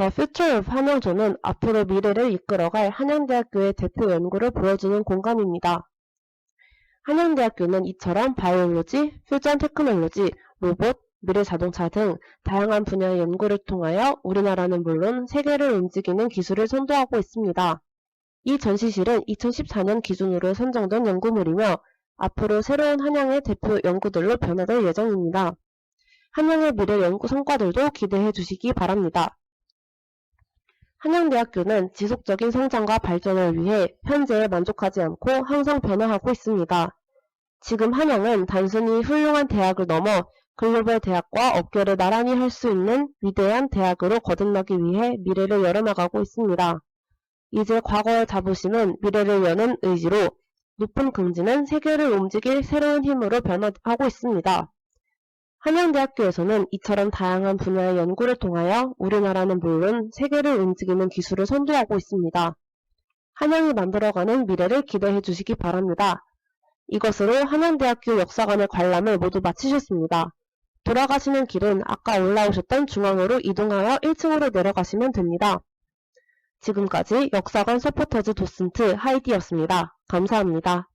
더 Future of 한양조는 앞으로 미래를 이끌어갈 한양대학교의 대표 연구를 보여주는 공간입니다. 한양대학교는 이처럼 바이올로지, 퓨전 테크놀로지, 로봇, 미래 자동차 등 다양한 분야의 연구를 통하여 우리나라는 물론 세계를 움직이는 기술을 선도하고 있습니다. 이 전시실은 2014년 기준으로 선정된 연구물이며 앞으로 새로운 한양의 대표 연구들로 변화될 예정입니다. 한양의 미래 연구 성과들도 기대해 주시기 바랍니다. 한양대학교는 지속적인 성장과 발전을 위해 현재에 만족하지 않고 항상 변화하고 있습니다. 지금 한양은 단순히 훌륭한 대학을 넘어 글로벌 대학과 업계를 나란히 할 수 있는 위대한 대학으로 거듭나기 위해 미래를 열어나가고 있습니다. 이제 과거의 자부심은 미래를 여는 의지로 높은 긍지는 세계를 움직일 새로운 힘으로 변화하고 있습니다. 한양대학교에서는 이처럼 다양한 분야의 연구를 통하여 우리나라는 물론 세계를 움직이는 기술을 선도하고 있습니다. 한양이 만들어가는 미래를 기대해 주시기 바랍니다. 이것으로 한양대학교 역사관의 관람을 모두 마치셨습니다. 돌아가시는 길은 아까 올라오셨던 중앙으로 이동하여 1층으로 내려가시면 됩니다. 지금까지 역사관 서포터즈 도슨트 하이디였습니다. 감사합니다.